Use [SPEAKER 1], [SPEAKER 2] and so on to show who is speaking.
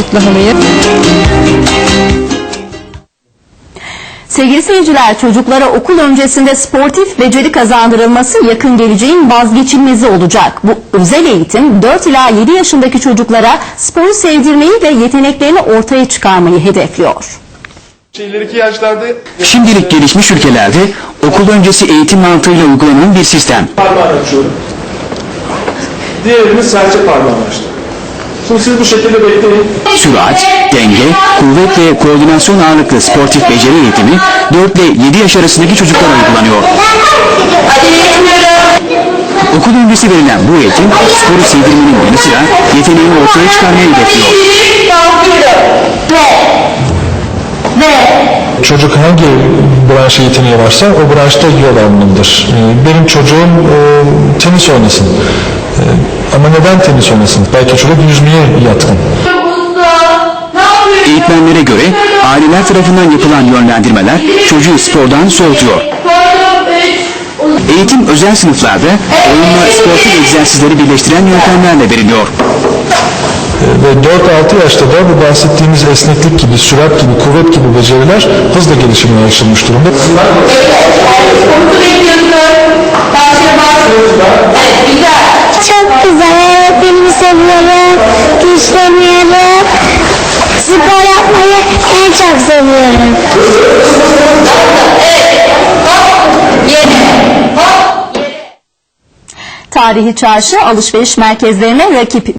[SPEAKER 1] boyutlu halıyı.
[SPEAKER 2] Sevgili seyirciler çocuklara okul öncesinde sportif beceri kazandırılması yakın geleceğin vazgeçilmezi olacak. Bu özel eğitim 4 ila 7 yaşındaki çocuklara sporu sevdirmeyi ve yeteneklerini ortaya çıkarmayı hedefliyor.
[SPEAKER 3] Şimdilik gelişmiş ülkelerde okul öncesi eğitim mantığıyla uygulanan bir sistem.
[SPEAKER 4] parmağını açıyorum. Diğerini serçe parmağını açtım. Şimdi siz bu şekilde bekleyin.
[SPEAKER 3] Sürat, denge, kuvvet ve koordinasyon ağırlıklı sportif beceri eğitimi 4 ile 7 yaş arasındaki çocuklara uygulanıyor. Okul öncesi verilen bu eğitim sporu sevdirmenin yanı sıra yeteneğini ortaya çıkarmayı hedefliyor.
[SPEAKER 5] Çocuk hangi branşa yeteneği varsa o branşta yol almalıdır. Ee, Benim çocuğum e, tenis oynasın. E, Ama neden tenis oynasın? Belki çocuk yüzmeye yatkın.
[SPEAKER 3] Eğitmenlere göre aileler tarafından yapılan yönlendirmeler çocuğu spordan soğutuyor. Eğitim özel sınıflarda oyunla sportif egzersizleri birleştiren yöntemlerle veriliyor.
[SPEAKER 5] E, Ve 4-6 yaşta da bu bahsettiğimiz esneklik gibi, sürat gibi, kuvvet gibi beceriler hızla gelişimine açılmış durumda.
[SPEAKER 6] Seviyorum. Güçleniyorum. Spor yapmayı en çok seviyorum.
[SPEAKER 2] Tarihi çarşı alışveriş merkezlerine rakip